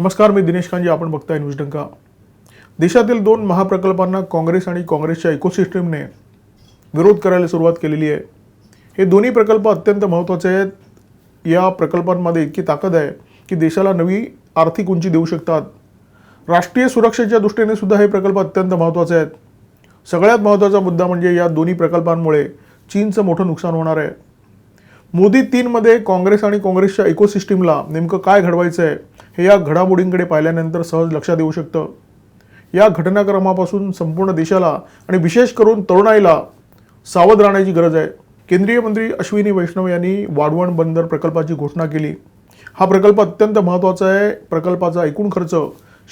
नमस्कार मी दिनेश कांजी आपण बघताय न्यूज डंका. देशातील दोन महाप्रकल्पांना काँग्रेस आणि काँग्रेसच्या इकोसिस्टमने विरोध करायला सुरुवात केलेली आहे. हे दोन्ही प्रकल्प अत्यंत महत्त्वाचे आहेत. या प्रकल्पांमध्ये इतकी ताकद आहे की देशाला नवी आर्थिक उंची देऊ शकतात. राष्ट्रीय सुरक्षेच्या दृष्टीने सुद्धा हे प्रकल्प अत्यंत महत्त्वाचे आहेत. सगळ्यात महत्त्वाचा मुद्दा म्हणजे या दोन्ही प्रकल्पांमुळे चीनचं मोठं नुकसान होणार आहे. मोदी तीनमध्ये काँग्रेस आणि काँग्रेसच्या इकोसिस्टीमला नेमकं काय घडवायचं आहे हे या घडामोडींकडे पाहिल्यानंतर सहज लक्षात येऊ शकतं. या घटनाक्रमापासून संपूर्ण देशाला आणि विशेष करून तरुणाईला सावध राहण्याची गरज आहे. केंद्रीय मंत्री अश्विनी वैष्णव यांनी वाढवण बंदर प्रकल्पाची घोषणा केली. हा प्रकल्प अत्यंत महत्त्वाचा आहे. प्रकल्पाचा एकूण खर्च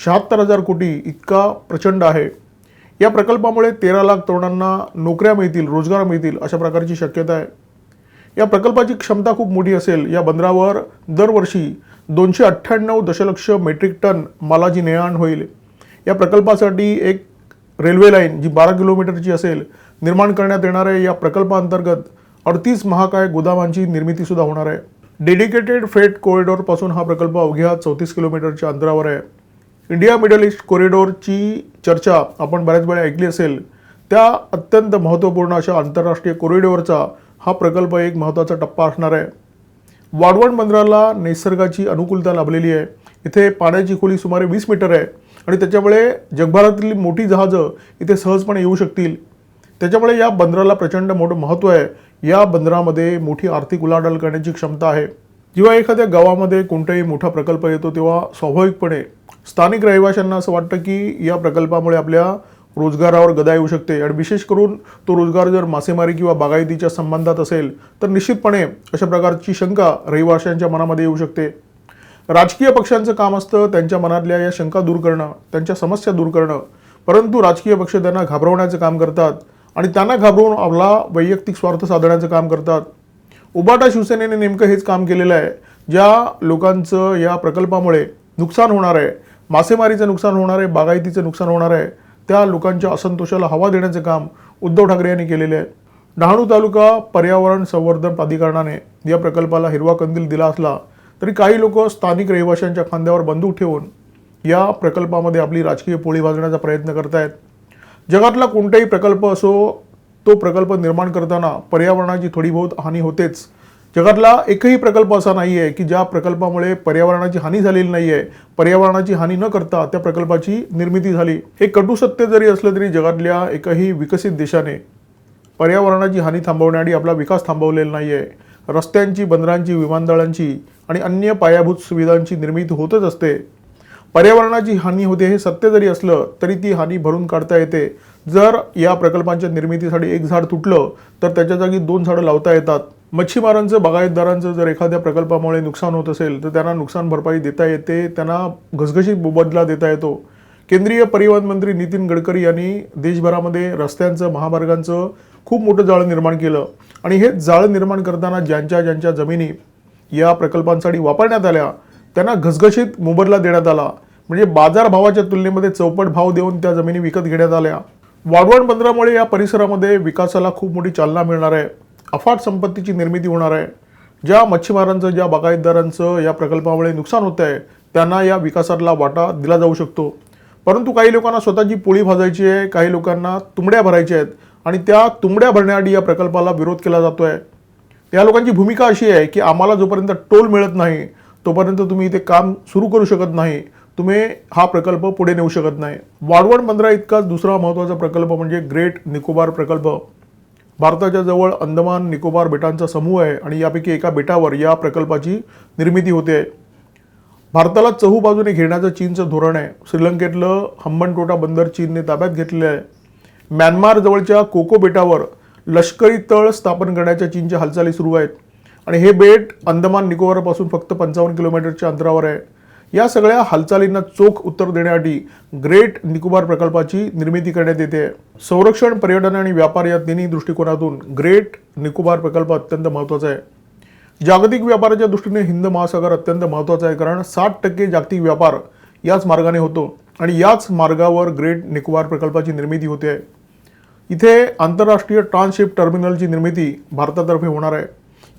शहात्तर हजार कोटी इतका प्रचंड आहे. या प्रकल्पामुळे तेरा लाख तरुणांना नोकऱ्या मिळतील रोजगार मिळतील अशा प्रकारची शक्यता आहे. या प्रकल्पाची क्षमता खूप मोठी असेल. या बंदरावर दरवर्षी दोनशे अठ्ठ्याण्णव दशलक्ष मेट्रिक टन मालाची नेआण होईल. या प्रकल्पासाठी एक रेल्वे लाईन जी बारा किलोमीटरची असेल निर्माण करण्यात येणाऱ्या या प्रकल्पाअंतर्गत अडतीस महाकाय गोदामांची निर्मितीसुद्धा होणार आहे. डेडिकेटेड फ्रेट कॉरिडॉरपासून हा प्रकल्प अवघ्या चौतीस किलोमीटरच्या अंतरावर आहे. इंडिया मिडल ईस्ट कॉरिडॉरची चर्चा आपण बऱ्याच वेळा ऐकली असेल. त्या अत्यंत महत्त्वपूर्ण अशा आंतरराष्ट्रीय कॉरिडॉरचा हा प्रकल्प एक महत्त्वाचा टप्पा असणार आहे. वाढवण बंदराला निसर्गाची अनुकूलता लाभलेली आहे. इथे पाण्याची खोली सुमारे वीस मीटर आहे आणि त्याच्यामुळे जगभरातील मोठी जहाजं इथे सहजपणे येऊ शकतील. त्याच्यामुळे या बंदराला प्रचंड मोठं महत्त्व आहे. या बंदरामध्ये मोठी आर्थिक उलाढाल करण्याची क्षमता आहे. जेव्हा एखाद्या गावामध्ये कोणताही मोठा प्रकल्प येतो तेव्हा स्वाभाविकपणे स्थानिक रहिवाशांना असं वाटतं की या प्रकल्पामुळे आपल्या रोजगारावर गदा येऊ शकते. आणि विशेष करून तो रोजगार जर मासेमारी किंवा बागायतीच्या संबंधात असेल तर निश्चितपणे अशा प्रकारची शंका रहिवाशांच्या मनामध्ये येऊ शकते. राजकीय पक्षांचं काम असतं त्यांच्या मनातल्या या शंका दूर करणं त्यांच्या समस्या दूर करणं. परंतु राजकीय पक्ष त्यांना घाबरवण्याचं काम करतात आणि त्यांना घाबरवून आपला वैयक्तिक स्वार्थ साधण्याचं काम करतात. उबाटा शिवसेनेने नेमकं हेच काम केलेलं आहे ज्या लोकांचं या प्रकल्पामुळे नुकसान होणार आहे. मासेमारीचं नुकसान होणार आहे बागायतीचं नुकसान होणार आहे. त्या लोकांच्या असंतोषाला हवा देण्याचं काम उद्धव ठाकरे यांनी केलेले आहे. डहाणू तालुका पर्यावरण संवर्धन प्राधिकरणाने या प्रकल्पाला हिरवा कंदील दिला असला तरी काही लोक स्थानिक रहिवाशांच्या खांद्यावर बंदूक ठेवून या प्रकल्पामध्ये आपली राजकीय पोळी भाजण्याचा प्रयत्न करतायत. जगातला कोणताही प्रकल्प असो तो प्रकल्प निर्माण करताना पर्यावरणाची थोडी बहुत हानी होतेच. जगातला एकही प्रकल्प असा नाही आहे की ज्या प्रकल्पामुळे पर्यावरणाची हानी झालेली नाही आहे पर्यावरणाची हानी न करता त्या प्रकल्पाची निर्मिती झाली. हे कटू सत्य जरी असलं तरी जगातल्या एकही विकसित देशाने पर्यावरणाची हानी थांबवण्यासाठी आपला विकास थांबवलेला नाही आहे रस्त्यांची बंदरांची विमानतळांची आणि अन्य पायाभूत सुविधांची निर्मिती होतच असते. पर्यावरणाची हानी होते हे सत्य जरी असलं तरी ती हानी भरून काढता येते. जर या प्रकल्पांच्या निर्मितीसाठी एक झाड तुटलं तर त्याच्या जागी दोन झाडं लावता येतात. मच्छीमारांचं बागायतदारांचं जर एखाद्या प्रकल्पामुळे नुकसान होत असेल तर त्यांना नुकसान भरपाई देता येते त्यांना घसघशीत मोबदला देता येतो. केंद्रीय परिवहन मंत्री नितीन गडकरी यांनी देशभरामध्ये रस्त्यांचं महामार्गांचं खूप मोठं जाळं निर्माण केलं. आणि हे जाळं निर्माण करताना ज्यांच्या ज्यांच्या जमिनी या प्रकल्पांसाठी वापरण्यात आल्या त्यांना घसघशीत मोबदला देण्यात आला. म्हणजे बाजारभावाच्या तुलनेमध्ये चौपट भाव देऊन त्या जमिनी विकत घेण्यात आल्या. वाढवण बंदरामुळे या परिसरामध्ये विकासाला खूप मोठी चालना मिळणार आहे. अफाट संपत्तीची निर्मिती होणार आहे. ज्या मच्छीमारांचं ज्या बागायतदारांचं या प्रकल्पामुळे नुकसान होत आहे त्यांना या विकासातला वाटा दिला जाऊ शकतो. परंतु काही लोकांना स्वतःची पोळी भाजायची आहे काही लोकांना तुंबड्या भरायच्या आहेत आणि त्या तुंबड्या भरण्यासाठी या प्रकल्पाला विरोध केला जातो आहे या लोकांची भूमिका अशी आहे की आम्हाला जोपर्यंत टोल मिळत नाही तोपर्यंत तुम्ही इथे काम सुरू करू शकत नाही. तुम्ही हा प्रकल्प पुढे नेऊ शकत नाही. वाढवण बंदरा इतकाच दुसरा महत्त्वाचा प्रकल्प म्हणजे ग्रेट निकोबार प्रकल्प. भारताच्या जवळ अंदमान निकोबार बेटांचा समूह आहे आणि यापैकी एका बेटावर या प्रकल्पाची निर्मिती होते. भारताला चहू बाजूने घेण्याचं चीनचं धोरण आहे. श्रीलंकेतलं हंबनटोटा बंदर चीनने ताब्यात घेतलेलं आहे. म्यानमारजवळच्या कोको बेटावर लष्करी तळ स्थापन करण्याच्या चीनच्या हालचाली सुरू आहेत. आणि हे बेट अंदमान निकोबारपासून फक्त पंचावन्न किलोमीटरच्या अंतरावर आहे. या सगळ्या हालचालींना चोख उत्तर देण्यासाठी ग्रेट निकोबार प्रकल्पाची निर्मिती करण्यात येते. संरक्षण पर्यटन आणि व्यापार या तिन्ही दृष्टिकोनातून ग्रेट निकोबार प्रकल्प अत्यंत महत्त्वाचा आहे. जागतिक व्यापाराच्या दृष्टीने हिंद महासागर अत्यंत महत्त्वाचा आहे कारण साठ टक्के जागतिक व्यापार याच मार्गाने होतो आणि याच मार्गावर ग्रेट निकोबार प्रकल्पाची निर्मिती होते. आहे इथे आंतरराष्ट्रीय ट्रान्सशिप टर्मिनलची निर्मिती भारतातर्फे होणार आहे.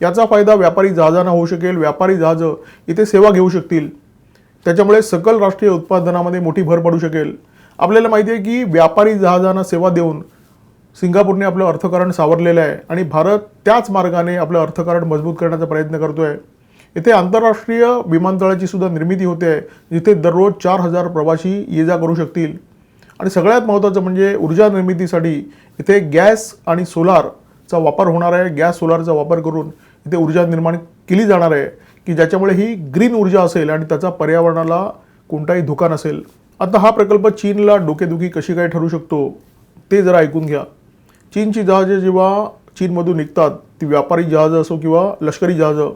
याचा फायदा व्यापारी जहाजांना होऊ शकेल. व्यापारी जहाजं इथे सेवा घेऊ शकतील. त्याच्यामुळे सकल राष्ट्रीय उत्पादनामध्ये मोठी भर पडू शकेल. आपल्याला माहिती आहे की व्यापारी जहाजांना सेवा देऊन सिंगापूरने आपलं अर्थकारण सावरलेलं आहे आणि भारत त्याच मार्गाने आपलं अर्थकारण मजबूत करण्याचा प्रयत्न करतो आहे इथे आंतरराष्ट्रीय विमानतळाची सुद्धा निर्मिती होते आहे जिथे दररोज चार हजार प्रवासी ये जा करू शकतील. आणि सगळ्यात महत्त्वाचं म्हणजे ऊर्जा निर्मितीसाठी इथे गॅस आणि सोलारचा वापर होणार आहे. गॅस सोलारचा वापर करून इथे ऊर्जा निर्माण केली जाणार आहे. की ज्याच्यामुळे ही ग्रीन ऊर्जा असेल आणि त्याचा पर्यावरणाला कोणताही धोका नसेल. आता हा प्रकल्प चीनला डोकेदुखी कशी काय ठरू शकतो ते जरा ऐकून घ्या. चीनची जहाजे जेव्हा चीनमधून निघतात ती व्यापारी जहाजं असो किंवा लष्करी जहाजं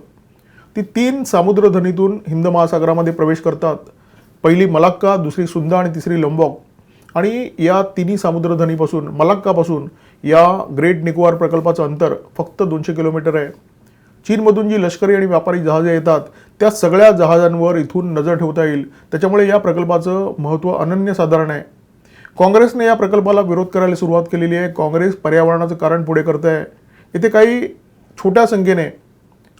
ती तीन सामुद्रधनीतून हिंद महासागरामध्ये प्रवेश करतात. पहिली मलाक्का दुसरी सुंदा आणि तिसरी लंबॉक. आणि या तिन्ही सामुद्रधनीपासून मलाक्कापासून या ग्रेट निकोबार प्रकल्पाचं अंतर फक्त दोनशे किलोमीटर आहे. चीनमधून जी लष्करी आणि व्यापारी जहाजे येतात त्या सगळ्या जहाजांवर इथून नजर ठेवता येईल. त्याच्यामुळे या प्रकल्पाचं महत्त्व अनन्यसाधारण आहे. काँग्रेसने या प्रकल्पाला विरोध करायला सुरुवात केलेली आहे. काँग्रेस पर्यावरणाचं कारण पुढे करत आहे. इथे काही छोट्या संख्येने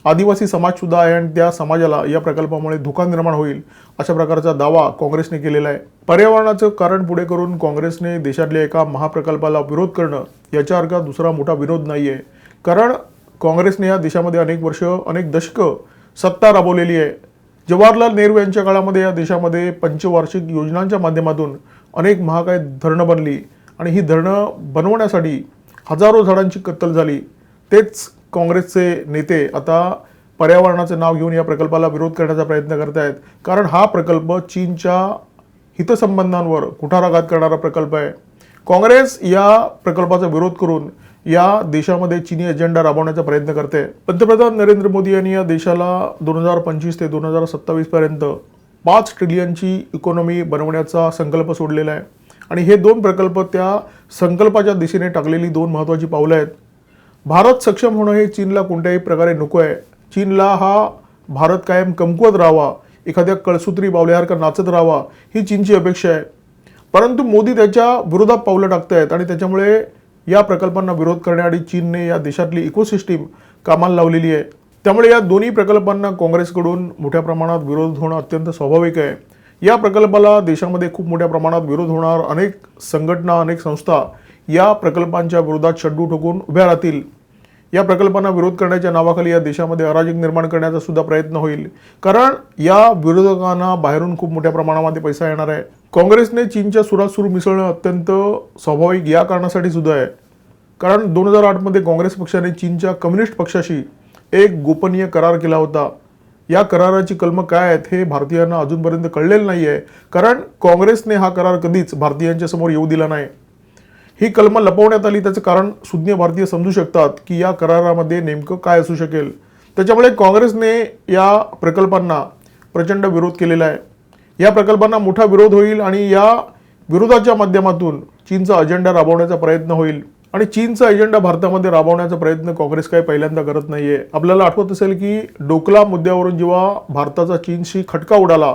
आदिवासी समाजसुद्धा आहे आणि त्या समाजाला या प्रकल्पामुळे धोका निर्माण होईल अशा प्रकारचा दावा काँग्रेसने केलेला आहे. पर्यावरणाचं कारण पुढे करून काँग्रेसने देशातल्या एका महाप्रकल्पाला विरोध करणं याच्यासारखा दुसरा मोठा विरोध नाही आहे कारण काँग्रेसने या देशामध्ये अनेक वर्ष अनेक दशकं सत्ता राबवलेली आहे. जवाहरलाल नेहरू यांच्या काळामध्ये या देशामध्ये पंचवार्षिक योजनांच्या माध्यमातून अनेक महाकाय धरणं बनली आणि ही धरणं बनवण्यासाठी हजारो झाडांची कत्तल झाली. तेच काँग्रेसचे नेते आता पर्यावरणाचं नाव घेऊन या प्रकल्पाला विरोध करण्याचा प्रयत्न करत आहेत कारण हा प्रकल्प चीनच्या हितसंबंधांवर कुठाराघात करणारा प्रकल्प आहे. काँग्रेस या प्रकल्पाचा विरोध करून या देशामध्ये चीनी अजेंडा राबवण्याचा प्रयत्न करते. पंतप्रधान नरेंद्र मोदी यांनी या देशाला दोन हजार पंचवीस ते दोन हजार सत्तावीस पर्यंत पाच ट्रिलियनची इकॉनॉमी बनवण्याचा संकल्प सोडलेला आहे. आणि हे दोन प्रकल्प त्या संकल्पाच्या दिशेने टाकलेली दोन महत्त्वाची पावलं आहेत. भारत सक्षम होणं हे चीनला कोणत्याही प्रकारे नको आहे. चीनला हा भारत कायम कमकुवत राहावा एखाद्या कळसूत्री बावल्यासारखा नाचत राहावा ही चीनची अपेक्षा आहे. परंतु मोदी त्याच्या विरोधात पावलं टाकत आहेत आणि त्याच्यामुळे या प्रकल्पांना विरोध करण्यासाठी चीनने या देशातली इकोसिस्टीम कामाला लावलेली आहे. त्यामुळे या दोन्ही प्रकल्पांना काँग्रेसकडून मोठ्या प्रमाणात विरोध होणं अत्यंत स्वाभाविक आहे. या प्रकल्पाला देशामध्ये खूप मोठ्या प्रमाणात विरोध होणार अनेक संघटना अनेक संस्था या प्रकल्पांच्या विरोधात शड्डू ठोकून उभ्या राहतील. या प्रकल्पांना विरोध करण्याच्या नावाखाली या देशामध्ये अराजक निर्माण करण्याचा सुद्धा प्रयत्न होईल. कारण या विरोधकांना बाहेरून खूप मोठ्या प्रमाणामध्ये पैसा येणार आहे. काँग्रेसने चीनच्या सुरात सुरू मिसळणं अत्यंत स्वाभाविक या कारणासाठी सुद्धा आहे. कारण दोन हजार आठमध्ये काँग्रेस पक्षाने चीनच्या कम्युनिस्ट पक्षाशी एक गोपनीय करार केला होता. या कराराची कलमं काय आहेत हे भारतीयांना अजूनपर्यंत कळलेलं नाही आहे कारण काँग्रेसने हा करार कधीच भारतीयांच्या समोर येऊ दिला नाही. ही कलमं लपवण्यात आली त्याचं कारण सुज्ञ भारतीय समजू शकतात की या करारामध्ये नेमकं काय असू शकेल. त्याच्यामुळे काँग्रेसने या प्रकल्पांना प्रचंड विरोध केलेला आहे. या प्रकल्पांना मोठा विरोध होईल आणि या विरोधाच्या माध्यमातून चीनचा अजेंडा राबवण्याचा प्रयत्न होईल. आणि चीनचा अजेंडा भारतामध्ये राबवण्याचा प्रयत्न काँग्रेस काही पहिल्यांदा करत नाहीये. आपल्याला आठवत असेल की डोकला मुद्द्यावरून जेव्हा भारताचा चीनशी खटका उडाला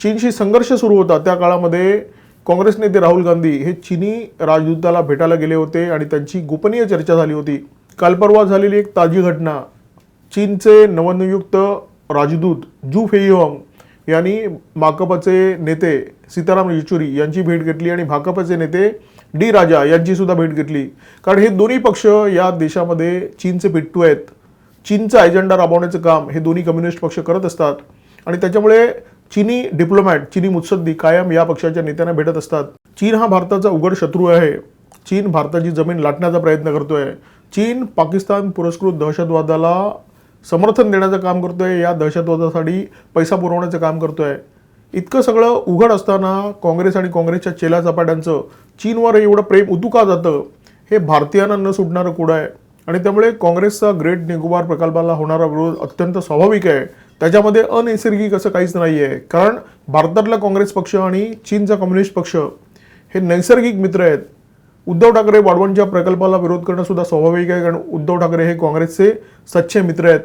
चीनशी संघर्ष सुरू होता त्या काळामध्ये काँग्रेस नेते राहुल गांधी हे चीनी राजदूताला भेटायला गेले होते आणि त्यांची गोपनीय चर्चा झाली होती. कालपरवा झालेली एक ताजी घटना चीनचे नवनियुक्त राजदूत जू फेईहोंग यांनी भाकपचे नेते सीताराम येचुरी यांची भेट घेतली आणि भाकपचे नेते डी राजा यांची सुद्धा भेट घेतली. कारण हे दोन्ही पक्ष या देशामध्ये चीनचे पिट्टू आहेत. चीनचा एजेंडा राबवण्याचं काम हे दोन्ही कम्युनिस्ट पक्ष करत असतात. आणि त्याच्यामुळे चीनी डिप्लोमॅट चीनी मुत्सद्दी कायम या पक्षाच्या नेत्यांना भेटत असतात. चीन हा भारताचा उघड शत्रू आहे. चीन भारताची जमीन लाटण्याचा प्रयत्न करतोय. चीन पाकिस्तान पुरस्कृत दहशतवादाला समर्थन देण्याचं काम करतोय या दहशतवादासाठी पैसा पुरवण्याचं काम करतोय. इतकं सगळं उघड असताना काँग्रेस आणि काँग्रेसच्या चेला चपाट्यांचं चीनवर एवढं प्रेम उतू का जातं? हे भारतीयांना न सुटणारं कुडं आहे. आणि त्यामुळे काँग्रेसचा ग्रेट निकोबार प्रकल्पाला होणारा विरोध अत्यंत स्वाभाविक आहे. त्याच्यामध्ये अनैसर्गिक असं काहीच नाही आहे कारण भारतातला काँग्रेस पक्ष आणि चीनचा कम्युनिस्ट पक्ष हे नैसर्गिक मित्र आहेत. उद्धव ठाकरे वाढवणच्या प्रकल्पाला विरोध करणं सुद्धा स्वाभाविक आहे कारण उद्धव ठाकरे हे काँग्रेसचे सच्चे मित्र आहेत.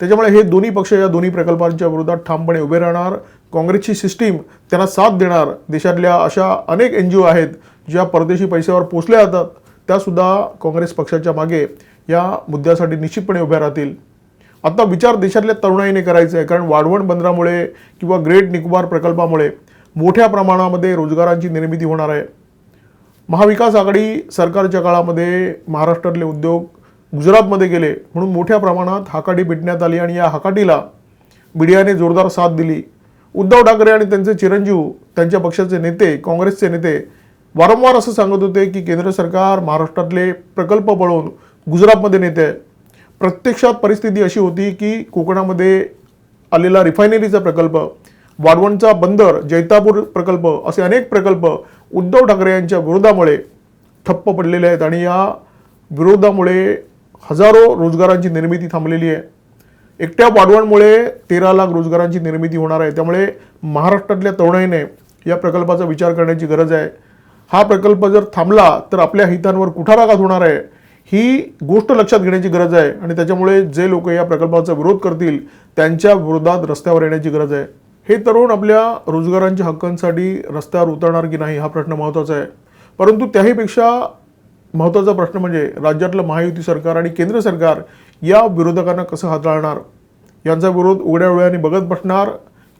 त्याच्यामुळे हे दोन्ही पक्ष या दोन्ही प्रकल्पांच्या विरोधात ठामपणे उभे राहणार. काँग्रेसची सिस्टीम त्यांना साथ देणार. देशातल्या अशा अनेक एन जी ओ आहेत ज्या परदेशी पैशावर पोचल्या जातात. त्यासुद्धा काँग्रेस पक्षाच्या मागे या मुद्द्यासाठी निश्चितपणे उभ्या राहतील. आता विचार देशातल्या तरुणाईने करायचा आहे कारण वाढवण बंदरामुळे किंवा ग्रेट निकोबार प्रकल्पामुळे मोठ्या प्रमाणामध्ये रोजगारांची निर्मिती होणार आहे. महाविकास आघाडी सरकारच्या काळामध्ये महाराष्ट्रातले उद्योग गुजरातमध्ये गेले म्हणून मोठ्या प्रमाणात हाकाटी पिटण्यात आली आणि या हाकाटीला मीडियाने जोरदार साथ दिली. उद्धव ठाकरे आणि त्यांचे चिरंजीव त्यांच्या पक्षाचे नेते काँग्रेसचे नेते वारंवार असं सांगत होते की केंद्र सरकार महाराष्ट्रातले प्रकल्प पळवून गुजरातमध्ये नेते आहे. प्रत्यक्षात परिस्थिती अशी होती की कोकणामध्ये आलेला रिफायनरीचा प्रकल्प वाढवणचा बंदर जैतापूर प्रकल्प असे अनेक प्रकल्प उद्धव ठाकरे यांच्या विरोधामुळे ठप्प पडलेले आहेत आणि या विरोधामुळे हजारो रोजगारांची निर्मिती थांबलेली आहे. एकट्या वाढवणमुळे तेरा लाख रोजगारांची निर्मिती होणार आहे. त्यामुळे महाराष्ट्रातल्या तरुणाईने या प्रकल्पाचा विचार करण्याची गरज आहे. हा प्रकल्प जर थांबला तर आपल्या हितांवर कुठाराघात होणार आहे ही गोष्ट लक्षात घेण्याची गरज आहे. आणि त्याच्यामुळे जे लोक या प्रकल्पाचा विरोध करतील त्यांच्या विरोधात रस्त्यावर येण्याची गरज आहे. हे तरुण आपल्या रोजगारांच्या हक्कांसाठी रस्त्यावर उतरणार की नाही हा प्रश्न महत्त्वाचा आहे. परंतु त्याहीपेक्षा महत्त्वाचा प्रश्न म्हणजे राज्यातलं महायुती सरकार आणि केंद्र सरकार या विरोधकांना कसं हाताळणार? यांचा विरोध उघड्या डोळ्याने बघत बसणार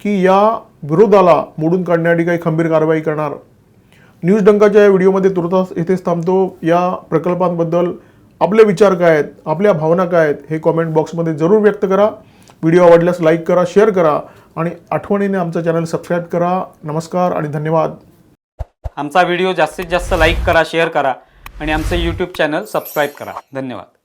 की या विरोधाला मोडून काढण्यासाठी काही खंबीर कारवाई करणार? न्यूज डंकाच्या या व्हिडिओमध्ये तुर्तास येथेच थांबतो. या प्रकल्पांबद्दल आपले विचार काय आहेत? आपल्या भावना काय आहेत? हे कॉमेंट बॉक्समध्ये जरूर व्यक्त करा. व्हिडिओ आवडल्यास लाईक करा शेअर करा आणि आठवणीने आमचा चॅनल सबस्क्राईब करा. नमस्कार आणि धन्यवाद. आमचा व्हिडिओ जास्तीत जास्त लाईक करा शेअर करा आणि आमचं यूट्यूब चॅनल सबस्क्राईब करा. धन्यवाद.